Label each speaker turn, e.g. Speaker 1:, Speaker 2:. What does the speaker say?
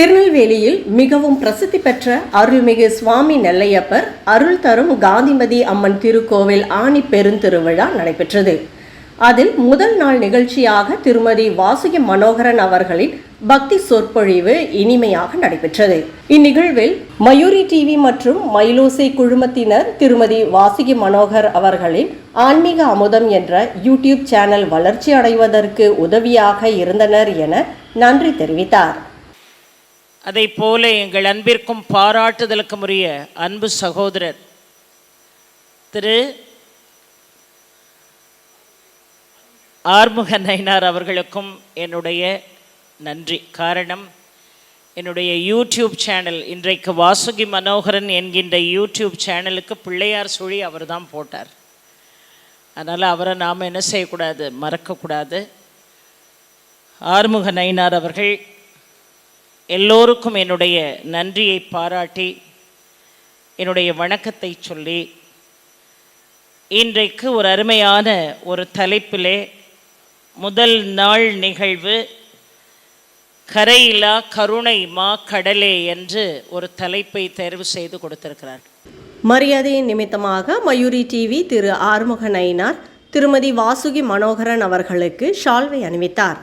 Speaker 1: திருநெல்வேலியில் மிகவும் பிரசித்தி பெற்ற அருள்மிகு சுவாமி நெல்லையப்பர் அருள் தரும் காந்திமதி அம்மன் திருக்கோவில் ஆணி பெருந்திருவிழா நடைபெற்றது. அதில் முதல் நாள் நிகழ்ச்சியாக திருமதி வாசுகி மனோகரன் அவர்களின் பக்தி சொற்பொழிவு இனிமையாக நடைபெற்றது. இந்நிகழ்வில் மயூரி டிவி மற்றும் மயிலோசை குழுமத்தினர் திருமதி வாசுகி மனோகர் அவர்களின் ஆன்மீக அமுதம் என்ற யூடியூப் சேனல் வளர்ச்சி அடைவதற்கு உதவியாக இருந்தனர் என நன்றி தெரிவித்தார்.
Speaker 2: அதை போல எங்கள் அன்பிற்கும் பாராட்டுதலுக்கும் உரிய அன்பு சகோதரர் திரு ஆறுமுக நயினார் அவர்களுக்கும் என்னுடைய நன்றி. காரணம் என்னுடைய யூடியூப் சேனல் இன்றைக்கு வாசுகி மனோகரன் என்கின்ற யூடியூப் சேனலுக்கு பிள்ளையார் சுழி அவர் தான் போட்டார். அதனால் அவரை நாம் என்ன செய்யக்கூடாது? மறக்கக்கூடாது. ஆறுமுக நயினார் அவர்கள் எல்லோருக்கும் என்னுடைய நன்றியை பாராட்டி என்னுடைய வணக்கத்தை சொல்லி இன்றைக்கு ஒரு அருமையான ஒரு தலைப்பிலே முதல் நாள் நிகழ்வு கரையிலா கருணை மா கடலே என்று ஒரு தலைப்பை தேர்வு செய்து கொடுத்திருக்கிறார்.
Speaker 1: மரியாதையின் நிமித்தமாக மயூரி டிவி திரு ஆறுமுக நயினார் திருமதி வாசுகி மனோகரன் அவர்களுக்கு ஷால்வை அணிவித்தார்.